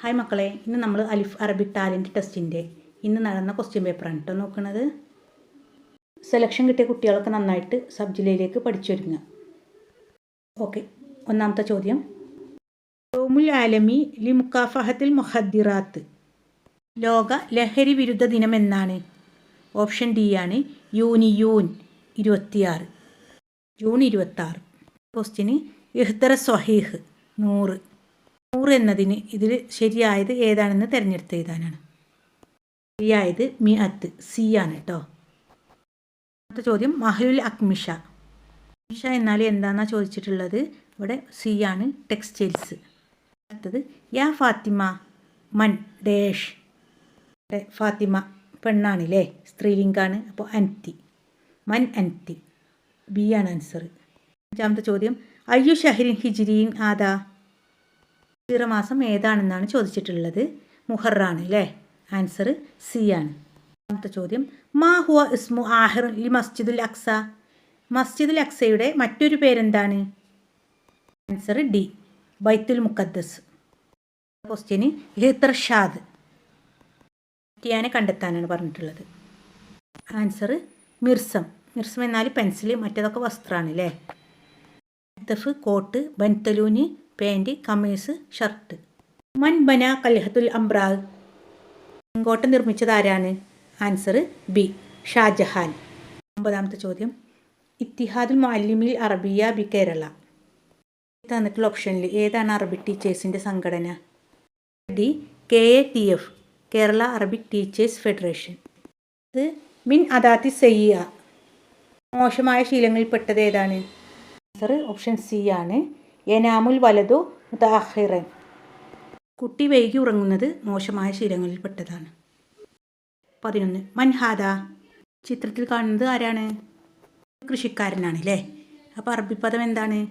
Hi മക്കളെ ഇന്ന് നമ്മൾ അലിഫ് അറബിക് ടാലന്റ് ടെസ്റ്റിന്റെ ഇന്ന് നടന്ന ക്വസ്റ്റ്യൻ പേപ്പറാണ് കേട്ടോ നോക്കുന്നത് സെലക്ഷൻ കിട്ടിയ കുട്ടികളൊക്കെ നന്നായിട്ട് സബ് ജില്ലയിലേക്ക് പഠിച്ചൊരുങ്ങുക ഓക്കെ ഒന്നാമത്തെ ചോദ്യം. യോമുൽ ആലമി ലി മുക്കാഫഹത്തിൽ മുഹദ്ദിറാത്ത്. ലോക ലഹരി വിരുദ്ധ ദിനം എന്നാണ്. ഓപ്ഷൻ ഡി ആണ് യൂനിയൂൻ ഇരുപത്തിയാറ്. ജൂൺ ഇരുപത്താറ്. ക്വസ്റ്റ്യന് ഇഹ്തറ സ്വഹീഹ് നൂറ്. നൂറ് എന്നതിന് ഇതിൽ ശരിയായത് ഏതാണെന്ന് തിരഞ്ഞെടുത്ത് എഴുതാനാണ്. ശരിയായത് മി അത്ത് സി ആണ് കേട്ടോ അടുത്ത ചോദ്യം മഹലുൽ അക്മിഷ. അക്മിഷ എന്നാൽ എന്താണെന്നാണ് ചോദിച്ചിട്ടുള്ളത്? ഇവിടെ സി ആണ് ടെക്സ്റ്റൈൽസ്. അടുത്തത് യാ ഫാത്തിമ മൻ ഡേഷ്. ഫാത്തിമ പെണ്ണാണില്ലേ? സ്ത്രീലിംഗാണ് അപ്പോൾ അൻത്തി മൻ അൻത്തി ബി ആണ് ആൻസർ അഞ്ചാമത്തെ ചോദ്യം അയ്യു ഷഹരിൻ ഹിജിരിൻ ആദാ? മാസം ഏതാണെന്നാണ് ചോദിച്ചിട്ടുള്ളത്? മുഹറാണ് അല്ലേ ആൻസർ സി ആണ്. രണ്ടാമത്തെ ചോദ്യം മാ ഹുവ ഇസ്മു ആഹിർ ലി മസ്ജിദുൽ അക്സ? മസ്ജിദുൽ അക്സയുടെ മറ്റൊരു പേരെന്താണ്? ആൻസർ ഡി ബൈത്തുൽ മുക്കദ്ദസ് ക്വസ്റ്റ്യന് ഹിത്രഷാദ് ടിയാനെ കണ്ടെത്താനാണ് പറഞ്ഞിട്ടുള്ളത്. ആൻസർ മിർസം. മിർസം എന്നാൽ പെൻസിൽ മറ്റേതൊക്കെ വസ്ത്രമാണ് അല്ലേ കോട്ട് ബൻതലൂന് പാന്റ് കമീസ് ഷർട്ട്. മൻ ബന കൽഹത്തുൽ അംബ്രാഗ് ചെങ്കോട്ട നിർമ്മിച്ചത് ആരാണ്? Answer B Shahjahan. ഒമ്പതാമത്തെ ചോദ്യം. ഇത്തിഹാദുൽ മാലിമിൽ അറബിയ ബി കേരള. തന്നിട്ടുള്ള ഓപ്ഷനിൽ ഏതാണ് അറബിക് ടീച്ചേഴ്സിന്റെ സംഘടന? D K A T F. Kerala Arabic teachers federation മിൻ അദാത്തി സയ്യ. മോശമായ ശീലങ്ങളിൽപ്പെട്ടത് ഏതാണ്? ആൻസർ ഓപ്ഷൻ സി ആണ്. എനാമുൽ വലതു മുതാഹിറൻ കുട്ടി വൈകി ഉറങ്ങുന്നത് മോശമായ ശീലങ്ങളിൽപ്പെട്ടതാണ്. പതിനൊന്ന്. മൻഹാദ ചിത്രത്തിൽ കാണുന്നത് ആരാണ്? കൃഷിക്കാരനാണ് അല്ലേ അപ്പോൾ അറബി പദം എന്താണ്?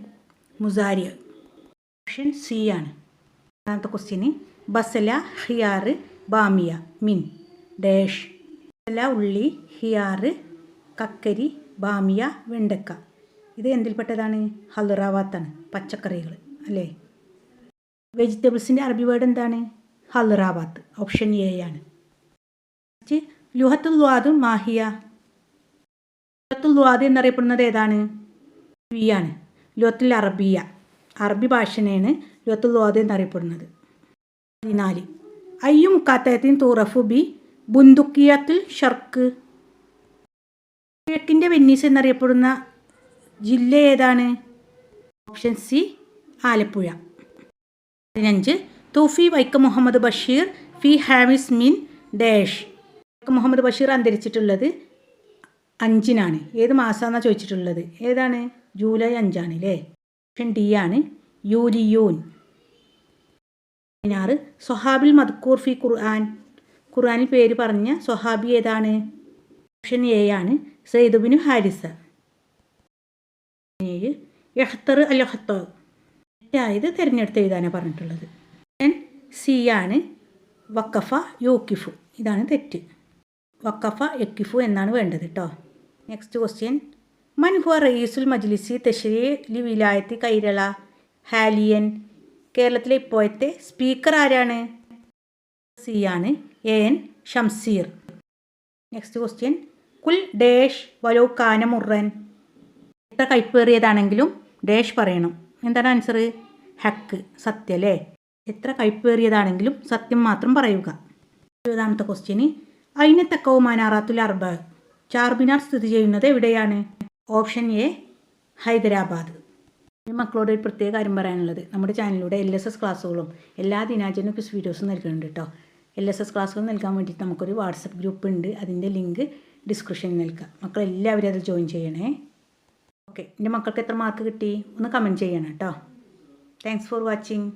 മുസാരിയ ഓപ്ഷൻ സി ആണ്. രണ്ടാമത്തെ ക്വസ്റ്റ്യന് ബസല ഹിയാറ് ബാമിയ മിൻ. ഡേഷ്. ബസല ഉള്ളി ഹിയാറ് കക്കരി ബാമിയ വെണ്ടക്ക. ഇത് എന്തിൽപ്പെട്ടതാണ്? ഹൽറാവാത്താണ്. പച്ചക്കറികൾ അല്ലേ? വെജിറ്റബിൾസിന്റെ അറബി വേർഡ് എന്താണ്? ഹൽറാബാത്ത് ഓപ്ഷൻ എ ആണ്. ലുഹത്തുൽ ലുവാദ് മാഹിയ. ലുഹത്തുൽ ലുവാദ് എന്നറിയപ്പെടുന്നത് ഏതാണ്? വി ആണ്. ലുഹത്തുൽ അറബിയ അറബി ഭാഷനെയാണ് ലുഹത്തുൽ ലുവാദ് എന്നറിയപ്പെടുന്നത്. പതിനാല്. അയ്യു മുക്കാത്തയത്തിൻ തുറഫു ബി ബുന്ദുക്കിയത്തുൽ ഷർക്ക്. കിഴക്കിന്റെ വെന്നീസ് എന്നറിയപ്പെടുന്ന ജില്ല ഏതാണ്? Option C Alappuzha. പതിനഞ്ച് തൂഫി വൈക്കം മുഹമ്മദ് ബഷീർ ഫി ഹാമിസ് മിൻ ഡാഷ്. വൈക്കം മുഹമ്മദ് ബഷീർ അന്തരിച്ചിട്ടുള്ളത് അഞ്ചിനാണ്. ഏത് മാസമാണെന്നാണ് ചോദിച്ചിട്ടുള്ളത്? ഏതാണ്? ജൂലൈ അഞ്ചാണ് അല്ലേ ഓപ്ഷൻ ഡി ആണ് യൂരിയൂൻ. പതിനാറ് സൊഹാബിൽ മദ്കൂർ ഫി ഖുർആൻ. ഖുർആനിൽ പേര് പറഞ്ഞ സൊഹാബി ഏതാണ്? ഓപ്ഷൻ എ ആണ് സെയ്ദുബിനു ഹാരിസ. എഹ്തർ അൽ എഹ്തർ തെറ്റായത് തിരഞ്ഞെടുത്ത് എഴുതാനാണ് പറഞ്ഞിട്ടുള്ളത്. സി ആണ് വക്കഫ യോക്കിഫു ഇതാണ് തെറ്റ്. വക്കഫ യക്കിഫു എന്നാണ് വേണ്ടത് കേട്ടോ നെക്സ്റ്റ് ക്വസ്റ്റ്യൻ മൻ ഹുവ റയീസുൽ മജ്ലിസി തെഷരി ലി വിലായത്തി കൈരള ഹാലിയൻ കേരളത്തിലെ ഇപ്പോഴത്തെ സ്പീക്കർ ആരാണ്? സി ആണ് A N Shamseer next question കുൽ ഡേഷ് വലോ കാന മുറൻ. എത്ര കൈപ്പേറിയതാണെങ്കിലും ഡേഷ് പറയണം. എന്താണ് ആൻസർ ഹക്ക് സത്യം അല്ലേ എത്ര കൈപ്പേറിയതാണെങ്കിലും സത്യം മാത്രം പറയുക. ഇരുപതാമത്തെ ക്വസ്റ്റ്യന് അയിനെ തക്കവും മാനാറാത്തുൽ അർബ ചാർമിനാർ സ്ഥിതി ചെയ്യുന്നത് എവിടെയാണ്? Option A Hyderabad. മക്കളോട് ഒരു പ്രത്യേക കാര്യം പറയാനുള്ളത്. നമ്മുടെ ചാനലിലൂടെ എൽ എസ് എസ് ക്ലാസ്സുകളും എല്ലാ ദിനാചരണ ക്വിസ് വീഡിയോസും നൽകുന്നുണ്ട് കേട്ടോ എൽ എസ് എസ് ക്ലാസ്സുകൾ നൽകാൻ വേണ്ടിയിട്ട് നമുക്കൊരു വാട്സപ്പ് ഗ്രൂപ്പ് ഉണ്ട് അതിന്റെ ലിങ്ക് ഡിസ്ക്രിപ്ഷനിൽ നൽകാം മക്കളെല്ലാവരും അതിൽ ജോയിൻ ചെയ്യണേ. ഓക്കെ എന്റെ മക്കൾക്ക് എത്ര മാർക്ക് കിട്ടി? ഒന്ന് കമന്റ് ചെയ്യണം കേട്ടോ താങ്ക്സ് ഫോർ വാച്ചിങ്